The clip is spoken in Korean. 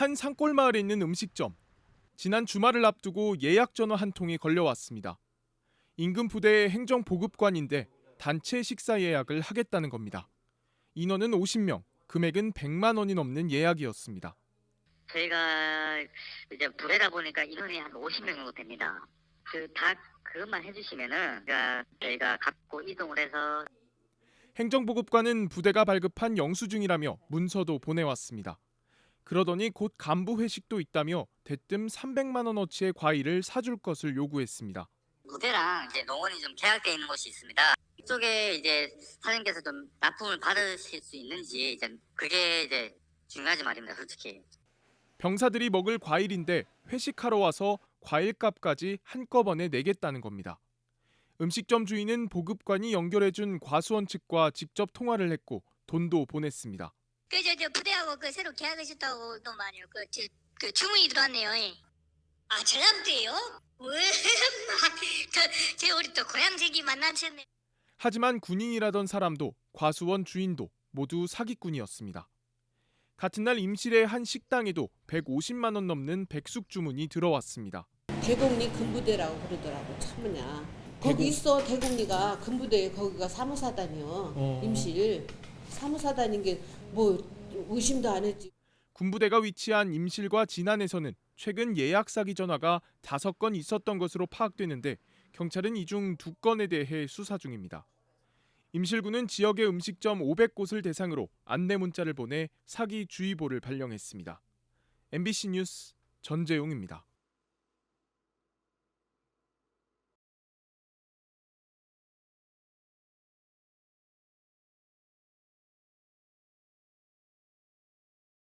한 산골 마을에 있는 음식점. 지난 주말을 앞두고 예약 전화 한 통이 걸려왔습니다. 인근 부대의 행정 보급관인데 단체 식사 예약을 하겠다는 겁니다. 인원은 50명, 금액은 100만 원이 넘는 예약이었습니다. 저희가 이제 부대다 보니까 인원이 한 50명 정도 됩니다. 그 다 그것만 해주시면은 그러니까 저희가 갖고 이동을 해서 행정보급관은 부대가 발급한 영수증이라며 문서도 보내왔습니다. 그러더니 곧 간부 회식도 있다며 대뜸 300만 원어치의 과일을 사줄 것을 요구했습니다. 부대랑 이제 농원이 좀 계약돼 있는 곳이 있습니다. 이쪽에 이제 사장님께서 좀 납품을 받으실 수 있는지 이제 그게 이제 중요하지 말입니다, 솔직히. 병사들이 먹을 과일인데 회식하러 와서 과일값까지 한꺼번에 내겠다는 겁니다. 음식점 주인은 보급관이 연결해준 과수원 측과 직접 통화를 했고 돈도 보냈습니다. 그저 저 부대하고 그 새로 계약하셨다고 또 말이요. 그, 저, 그 주문이 들어왔네요. 예. 아 전남대요? 왜? 저, 제 우리 또 고향제기 만나셨네. 하지만 군인이라던 사람도 과수원 주인도 모두 사기꾼이었습니다. 같은 날 임실의 한 식당에도 150만 원 넘는 백숙 주문이 들어왔습니다. 대곡리 근부대라고 그러더라고 참으냐 거기 대곡? 있어 대곡리가 근부대 거기가 사무사단이요 어. 임실 사무사단인 게뭐 의심도 안 했지 군부대가 위치한 임실과 진안에서는 최근 예약 사기 전화가 다섯 건 있었던 것으로 파악되는데 경찰은 이중두 건에 대해 수사 중입니다. 임실군은 지역의 음식점 500곳을 대상으로 안내 문자를 보내 사기 주의보를 발령했습니다. MBC 뉴스 전재용입니다.